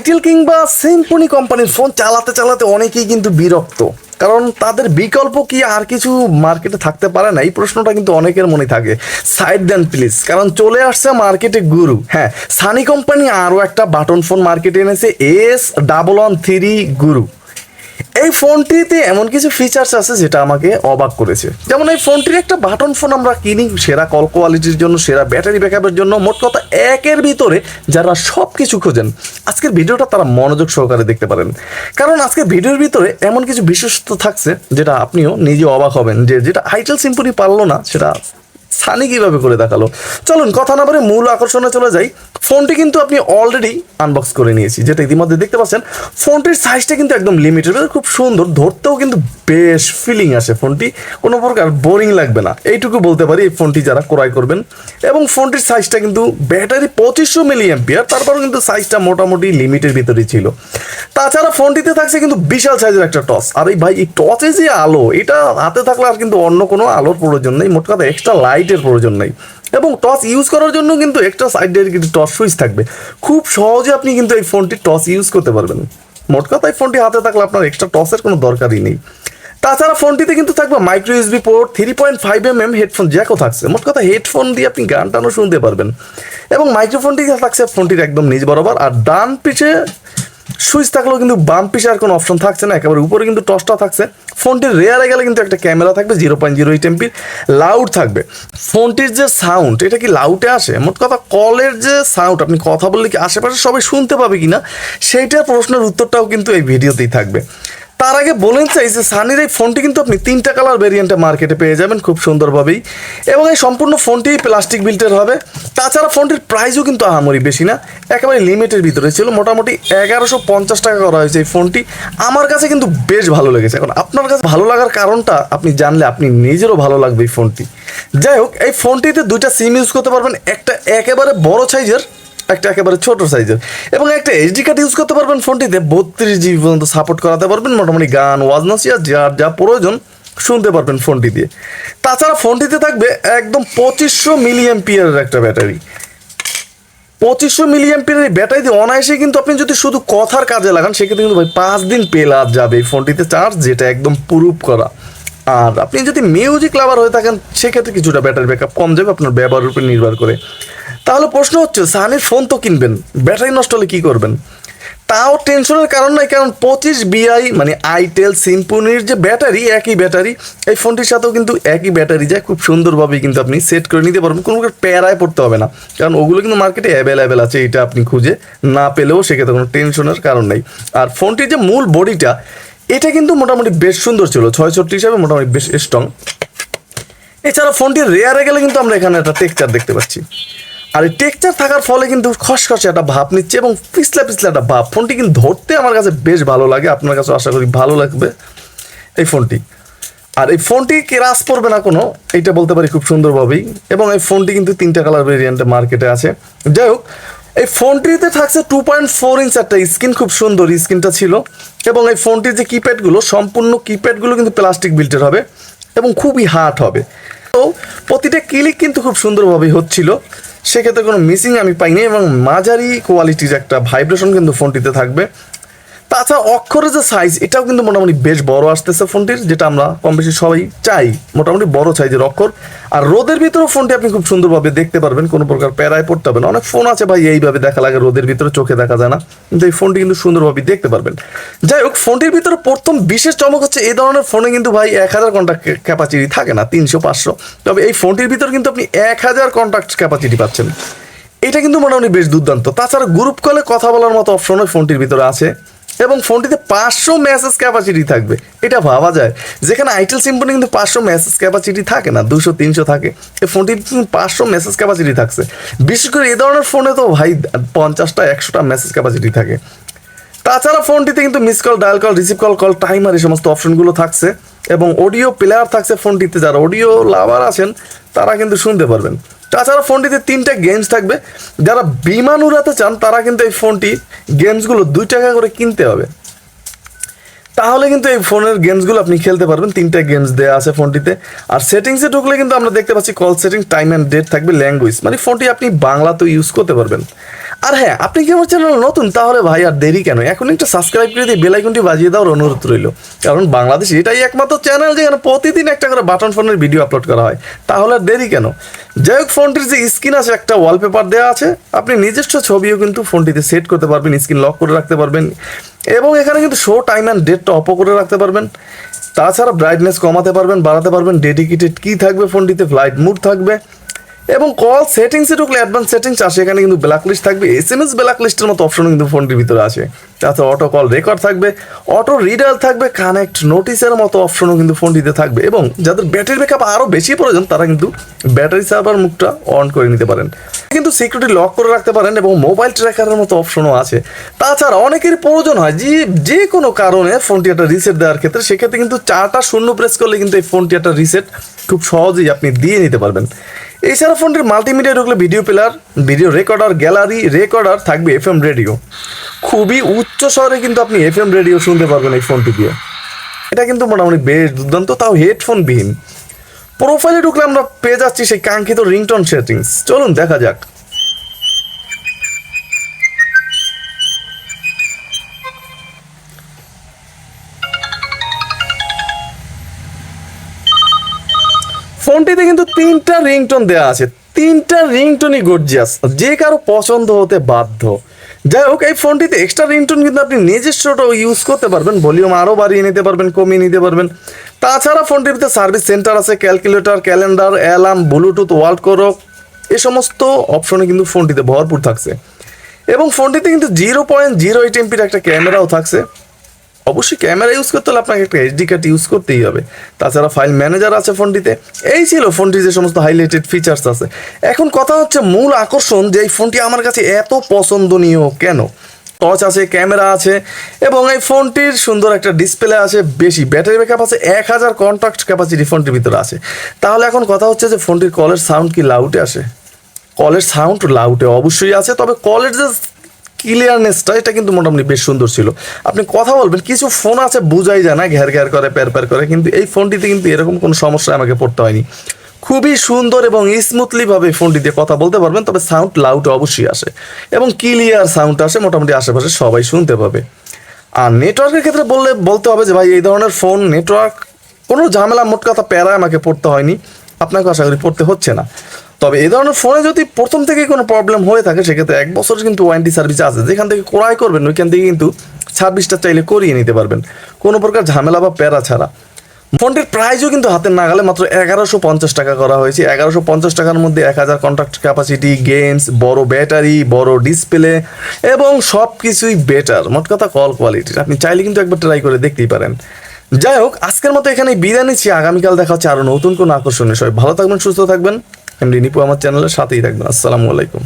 Itel কিংবা Symphony কোম্পানির phone চালাতে চালাতে অনেকেই কিন্তু বিরক্ত। কারণ তাদের বিকল্প কি আর কিছু মার্কেটে থাকতে পারে না? এই প্রশ্নটা কিন্তু অনেকের মনে থাকে। সাইড দেন প্লিজ। কারণ চলে আসছে মার্কেটে গুরু। হ্যাঁ সানি কোম্পানি আরও একটা বাটন ফোন মার্কেটে এনেছে, এস ডাবল ওয়ান থ্রি গুরু। এই ফোনটিতে এমন কিছু ফিচার্স আছে যেটা আমাকে অবাক করেছে। যেমন এই ফোনটির একটা বাটন ফোন আমরা কিনি, সেরা কল কোয়ালিটির জন্য, সেরা ব্যাটারি ব্যাকআপের জন্য, মোট কথা একের ভিতরে যারা সব কিছু খোঁজেন, আজকের ভিডিওটা তারা মনোযোগ সহকারে দেখতে পারেন। কারণ আজকের ভিডিওর ভিতরে এমন কিছু বিশেষত্ব থাকছে, যেটা আপনিও নিজে অবাক হবেন, যে যেটা আইটেল সিম্পনি পারল না, সেটা সানি কীভাবে করে দেখাল? চলুন, কথা না বলে মূল আকর্ষণে চলে যাই। ফোনটি কিন্তু আপনি অলরেডি আনবক্স করে নিয়েছি, যেটা ইতিমধ্যে দেখতে পাচ্ছেন। ফোনটির সাইজটা কিন্তু একদম লিমিটেড খুব সুন্দর, ধরতেও কিন্তু বেশ ফিলিং আসে ফোনটি। কোনো প্রকার বোরিং লাগবে না। এইটুকু বলতে পারি এই ফোনটি যারা ক্রয় করবেন। এবং ফোনটির সাইজটা কিন্তু ব্যাটারি পঁচিশশো মিলি অ্যাম্পিয়ার তারপরেও কিন্তু সাইজটা মোটামুটি লিমিটের ভিতরেই ছিল। তাছাড়া ফোনটিতে থাকছে কিন্তু বিশাল সাইজের একটা টস আর এই ভাই, এই টচে যে আলো, এটা হাতে থাকলে আর কিন্তু অন্য কোনো আলোর প্রয়োজন নেই। মোট কথা এক্সট্রা লাইটের প্রয়োজন নেই। এবং টস ইউজ করার জন্য কিন্তু একটা সাইডের কিন্তু টস সুইচ থাকবে। খুব সহজে আপনি কিন্তু এই ফোনটি টস ইউজ করতে পারবেন। মোট কথা এই ফোনটি হাতে থাকলে আপনার এক্সট্রা টসের কোনো দরকারই নেই। তাছাড়া ফোনটিতে কিন্তু থাকবে micro USB port three point five M M headphone জ্যাকও থাকছে। মোট কথা হেডফোন দিয়ে আপনি গান টানও শুনতে পারবেন। এবং মাইক্রোফোনটি থাকছে ফোনটির একদম নিজ বরাবর। আর ডান পিছে সুইচ থাকলেও কিন্তু বাম পিসার কোনো অপশন থাকছে না, একেবারে উপরে কিন্তু টসটা থাকছে। ফোনটির রেয়ারে গেলে কিন্তু একটা ক্যামেরা থাকবে জিরো পয়েন্ট জিরো এইট এমপির লাউড থাকবে। ফোনটির যে সাউন্ড এটা কি লাউডে আসে? মোট কথা কলের যে সাউন্ড আপনি কথা বললে কি আশেপাশে সবাই শুনতে পাবে কি না সেইটার প্রশ্নের উত্তরটাও কিন্তু এই ভিডিওতেই থাকবে। তার আগে বলেন চাই যে সানির এই ফোনটি কিন্তু আপনি তিনটা কালার ভেরিয়েন্টে মার্কেটে পেয়ে যাবেন খুব সুন্দরভাবেই। এবং এই সম্পূর্ণ ফোনটি প্লাস্টিক বিল্টের হবে। তাছাড়া ফোনটির প্রাইসও কিন্তু আহামরি বেশি না, একেবারে লিমিটের ভিতরে। ছিল মোটামুটি এগারোশো পঞ্চাশ টাকা করা হয়েছে এই ফোনটি। আমার কাছে কিন্তু বেশ ভালো লেগেছে। এখন আপনার কাছে ভালো লাগার কারণটা আপনি জানলে আপনি নিজেরও ভালো লাগবে এই ফোনটি। যাই হোক, এই ফোনটিতে দুইটা সিম ইউজ করতে পারবেন। একটা একেবারে বড় সাইজের একটা একেবারে ছোট সাইজের। এবং একটা এইচডি কার্ড ইউজ করতে পারবেন ফোনটিতে, বত্রিশ জিবি পর্যন্ত সাপোর্ট করাতে পারবেন, মোটামুটি গান ওয়াজ নাসিয়া যার যা প্রয়োজন শুনতে পারবেন ফোনটি দিয়ে। তাছাড়া ফোনটিতে থাকবে একদম পঁচিশশো মিলিয়াম পিয়ারের একটা ব্যাটারি। পঁচিশশো মিলিয়াম পিয়ারের এই ব্যাটারি দিয়ে অনায়াসে কিন্তু আপনি যদি শুধু কথার কাজে লাগান, সেক্ষেত্রে কিন্তু ভাই পাঁচ দিন পেলা যাবে এই ফোনটিতে চার্জ যেটা একদম প্রুফ করা। আর আপনি যদি মিউজিক লাভার হয়ে থাকেন, সেক্ষেত্রে কিছুটা ব্যাটারি ব্যাকআপ কম যাবে, আপনার ব্যবহারের উপর নির্ভর করে। তাহলে প্রশ্ন হচ্ছে, সানির ফোন তো কিনবেন, ব্যাটারি নষ্ট হলে কী করবেন? তাও টেনশনের কারণ নাই, কারণ পঁচিশ বিআই মানে আইটেল সিম্পনির যে ব্যাটারি, একই ব্যাটারি, এই ফোনটির সাথেও কিন্তু একই ব্যাটারি যায়, খুব সুন্দরভাবে কিন্তু আপনি সেট করে নিতে পারবেন, কোনো প্যারায় পড়তে হবে না। কারণ ওগুলো কিন্তু মার্কেটে অ্যাভেলেবেল আছে, এটা আপনি খুঁজে না পেলেও সেক্ষেত্রে কোনো টেনশনের কারণ নেই। আর ফোনটির যে মূল বডিটা এটা কিন্তু মোটামুটি বেশ সুন্দর ছিল, ছয়ষট্টি হিসাবে মোটামুটি বেশ স্ট্রং এছাড়া ফোনটির রেয়ারে গেলে কিন্তু আমরা এখানে একটা টেক্সচার দেখতে পাচ্ছি। আর এই টেক্সচার থাকার ফলে কিন্তু খসখসে একটা ভাব নিচ্ছে এবং পিছলা পিছলা একটা ভাব। ফোনটি কিন্তু ধরতে আমার কাছে বেশ ভালো লাগে, আপনার কাছে আশা করি ভালো লাগবে এই ফোনটি। আর এই ফোনটি কেরাস পড়বে না কোনো, এইটা বলতে পারি খুব সুন্দরভাবেই এবং এই ফোনটি কিন্তু তিনটা কালার ভেরিয়েন্টে মার্কেটে আছে। যাই হোক, এই ফোনটিতে থাকছে টু পয়েন্ট ফোর ইঞ্চ একটা স্ক্রিন খুব সুন্দর স্ক্রিনটা ছিল এবং এই ফোনটির যে কিপ্যাডগুলো সম্পূর্ণ কিপ্যাডগুলো কিন্তু প্লাস্টিক বিল্টের হবে এবং খুবই হার্ড হবে। তো প্রতিটা ক্লিক কিন্তু খুব সুন্দরভাবে হচ্ছিল। সেক্ষেত্রে কোনো মিসিং আমি পাইনি এবং মাঝারি কোয়ালিটির একটা ভাইব্রেশন কিন্তু ফোনটিতে থাকবে। তাছাড়া অক্ষরের যে সাইজ এটাও কিন্তু মোটামুটি বেশ বড় আসতেছে ফোনটির যেটা আমরা কম বেশি সবাই চাই। মোটামুটি বড় সাইজের অক্ষর। আর রোদের ভিতরেও ফোনটি আপনি খুব সুন্দরভাবে দেখতে পারবেন, কোনো প্রকার প্যারায় পড়তে হবে না। অনেক ফোন আছে ভাই, এইভাবে দেখা লাগে, রোদের ভিতরে চোখে দেখা যায় না। কিন্তু এই ফোনটি কিন্তু সুন্দরভাবে দেখতে পারবেন। যাই হোক ফোনটির ভিতরে প্রথম বিশেষ চমক হচ্ছে, এই ধরনের ফোনে কিন্তু ভাই এক হাজার কন্ট্যাক্ট ক্যাপাসিটি থাকে না, তিনশো, পাঁচশো। তবে এই ফোনটির ভিতরে কিন্তু আপনি এক হাজার কন্ট্যাক্ট ক্যাপাসিটি পাচ্ছেন। এটা কিন্তু মোটামুটি বেশ দুর্দান্ত। তাছাড়া গ্রুপ কলে কথা বলার মতো অপশনও ফোনটির ভিতরে আছে। এবং ফোনটিতে পাঁচশো মেসেজ ক্যাপাসিটি থাকবে। এটা ভাবা যায়। যেখানে আইটেল সিম্পনি কিন্তু পাঁচশো মেসেজ ক্যাপাসিটি থাকে না, দুশো, তিনশো থাকে। এই ফোনটিতে কিন্তু পাঁচশো মেসেজ ক্যাপাসিটি থাকছে। বিশেষ করে এ ধরনের ফোনে তো ভাই পঞ্চাশটা, একশোটা মেসেজ ক্যাপাসিটি থাকে। তাছাড়া ফোনটিতে কিন্তু miss call dial call receive call call timer এই সমস্ত অপশনগুলো থাকছে। এবং অডিও প্লেয়ার থাকছে ফোনটিতে যারা অডিও লাভার আছেন, তারা কিন্তু শুনতে পারবেন। তাছাড়া ফোনটিতে তিনটা গেমস থাকবে। যারা বিমান উড়াতে চান, তারা কিন্তু এই ফোনটি গেমসগুলো দুই টাকা করে কিনতে হবে। তাহলে কিন্তু এই ফোনের গেমসগুলো আপনি খেলতে পারবেন। তিনটা গেমস দেওয়া আছে ফোনটিতে। আর সেটিংসে ঢুকলে কিন্তু আমরা দেখতে পাচ্ছি call setting time and date থাকবে ল্যাঙ্গুয়েজ মানে ফোনটি আপনি বাংলাতেও ইউজ করতে পারবেন। আর হ্যাঁ আপনি কি আমার চ্যানেল নতুন? তাহলে ভাই আর দেরি কেন? এখন একটু সাবস্ক্রাইব করে দিয়ে বেলাইকনটি বাজিয়ে দেওয়ার অনুরোধ রইল। কারণ বাংলাদেশ এটাই একমাত্র চ্যানেল যেখানে প্রতিদিন একটা করে বাটন ফোনের ভিডিও আপলোড করা হয়। তাহলে আর দেরি কেন? যাই হোক ফোনটির যে স্ক্রিন আছে, একটা ওয়ালপেপার দেওয়া আছে। আপনি নিজস্ব ছবিও কিন্তু ফোনটিতে সেট করতে পারবেন স্ক্রিন লক করে রাখতে পারবেন। এবং এখানে কিন্তু শো টাইম অ্যান্ড ডেটটা অপ করে রাখতে পারবেন। তাছাড়া ব্রাইটনেস কমাতে পারবেন, বাড়াতে পারবেন ডেডিকেটেড কি থাকবে ফোনটিতে ফ্লাইট মুড থাকবে। এবং কল সেটিংসে ঢুকলে অ্যাডভান্স সেটিংস আছে এখানে কিন্তু ব্ল্যাক লিস্ট থাকবে। এস এম এস ব্ল্যাক লিস্টের মতো অপশন কিন্তু ফোনটির ভিতরে আছে তাছাড়া অটো কল রেকর্ড থাকবে। অটো রিডার থাকবে। কানেক্ট নোটিসের মতো অপশনও কিন্তু ফোনটিতে থাকবে। এবং যাদের ব্যাটারি ব্যাকআপ আরও বেশি প্রয়োজন, তারা কিন্তু ব্যাটারি সার্ভার মুখটা অন করে নিতে পারেন। কিন্তু সিকিউরিটি লক করে রাখতে পারেন এবং মোবাইল ট্র্যাকারের মতো অপশনও আছে। তাছাড়া অনেকের প্রয়োজন হয় যে যে কোনো কারণে ফোনটি একটা রিসেট দেওয়ার ক্ষেত্রে, সেক্ষেত্রে কিন্তু চারটা শূন্য প্রেস করলে কিন্তু এই ফোনটি একটা রিসেট খুব সহজেই আপনি দিয়ে নিতে পারবেন। এছাড়া ফোনটির মাল্টিমিডিয়া ঢুকলে video player video recorder gallery recorder থাকবে এফ এম রেডিও খুবই উচ্চ স্বরে কিন্তু আপনি এফ এম রেডিও শুনতে পারবেন এই ফোনটি দিয়ে। এটা কিন্তু মোটামুটি বেশ দুর্দান্ত, তাও হেডফোনবিহীন প্রোফাইলে ঢুকলে আমরা পেয়ে যাচ্ছি সেই কাঙ্ক্ষিত রিংটন সেটিংস চলুন দেখা যাক। ফোনটিতে কিন্তু তিনটা রিংটোন দেওয়া আছে। তিনটা রিংটোনই গর্জিয়াস যে কারও পছন্দ হতে বাধ্য। যাই হোক, এই ফোনটিতে এক্সট্রা রিংটোন কিন্তু আপনি নিজস্বটাও ইউজ করতে পারবেন। ভলিউম আরও বাড়িয়ে নিতে পারবেন, কমিয়ে নিতে পারবেন। তাছাড়া ফোনটির ভিতরে সার্ভিস সেন্টার আছে calculator calendar alarm bluetooth world clock এ সমস্ত অপশনে কিন্তু ফোনটিতে ভরপুর থাকছে। এবং ফোনটিতে কিন্তু জিরো পয়েন্ট জিরো এইট এমপির একটা ক্যামেরাও থাকছে। অবশ্যই ক্যামেরা ইউজ করতে হলে আপনাকে একটা এইচডি কার্ড ইউজ করতেই হবে। তাছাড়া ফাইল ম্যানেজার আছে ফোনটিতে এই ছিল ফোনটির যে সমস্ত হাইলাইটেড ফিচার্স আছে। এখন কথা হচ্ছে মূল আকর্ষণ যে এই ফোনটি আমার কাছে এত পছন্দনীয় কেন? টচ আছে, ক্যামেরা আছে, এবং এই ফোনটির সুন্দর একটা ডিসপ্লে আছে বেশি। ব্যাটারি ব্যাকআপ আছে, এক হাজার কন্ট্যাক্ট ক্যাপাসিটি ফোনটির ভিতরে আছে। তাহলে এখন কথা হচ্ছে যে ফোনটির কলের সাউন্ড কি লাউটে আসে? কলের সাউন্ড লাউটে অবশ্যই আছে, তবে কলের যে ক্লিয়ারনেসটা, এটা কিন্তু মোটামুটি বেশ সুন্দর ছিল। আপনি কথা বলবেন, কিছু ফোন আছে, বোঝাই যায় না ঘ্যার ঘ্যার করে, প্যার প্যার করে, কিন্তু এই ফোনটিতে কিন্তু এরকম কোনো সমস্যা আমাকে পড়তে হয়নি। খুবই সুন্দর এবং স্মুথলিভাবে ফোনটি দিয়ে কথা বলতে পারবেন, তবে সাউন্ড লাউড অবশ্যই আসে। এবং ক্লিয়ার সাউন্ড আসে, মোটামুটি আশেপাশে সবাই শুনতে পাবে। আর নেটওয়ার্কের ক্ষেত্রে বললে, বলতে হবে যে ভাই, এই ধরনের ফোন নেটওয়ার্ক কোনো ঝামেলা, মোট কথা প্যারায় আমাকে পড়তে হয়নি। আপনাকে আশা করি পড়তে হচ্ছে না। তবে এই ধরনের ফোনে যদি প্রথম থেকেই কোনো প্রবলেম হয়ে থাকে, সেক্ষেত্রে এক বছর কিন্তু ওয়ারেন্টি সার্ভিস আছে। যেখান থেকে ক্রয় করবেন, ওইখান থেকে কিন্তু ছাব্বিশটা চাইলে করিয়ে নিতে পারবেন। কোনো প্রকার ঝামেলা বা প্যারা ছাড়া। ফোনটির প্রাইসও কিন্তু হাতের নাগালে মাত্র এগারোশো পঞ্চাশ টাকা করা হয়েছে। এগারোশো পঞ্চাশ টাকার মধ্যে এক হাজার কন্ট্রাক্ট ক্যাপাসিটি গেমস বড় ব্যাটারি বড় ডিসপ্লে এবং সব কিছুই বেটার মোট কথা কল কোয়ালিটির আপনি চাইলে কিন্তু একবার ট্রাই করে দেখতেই পারেন। যাই হোক, আজকের মতো এখানে বিদায় নিচ্ছি। আগামীকাল দেখা হচ্ছে আরও নতুন কোনো আকর্ষণীয় সবাই ভালো থাকবেন, সুস্থ থাকবেন। এমডি নিপু আমার চ্যানেলের সাথেই থাকবেন। আসসালামু আলাইকুম।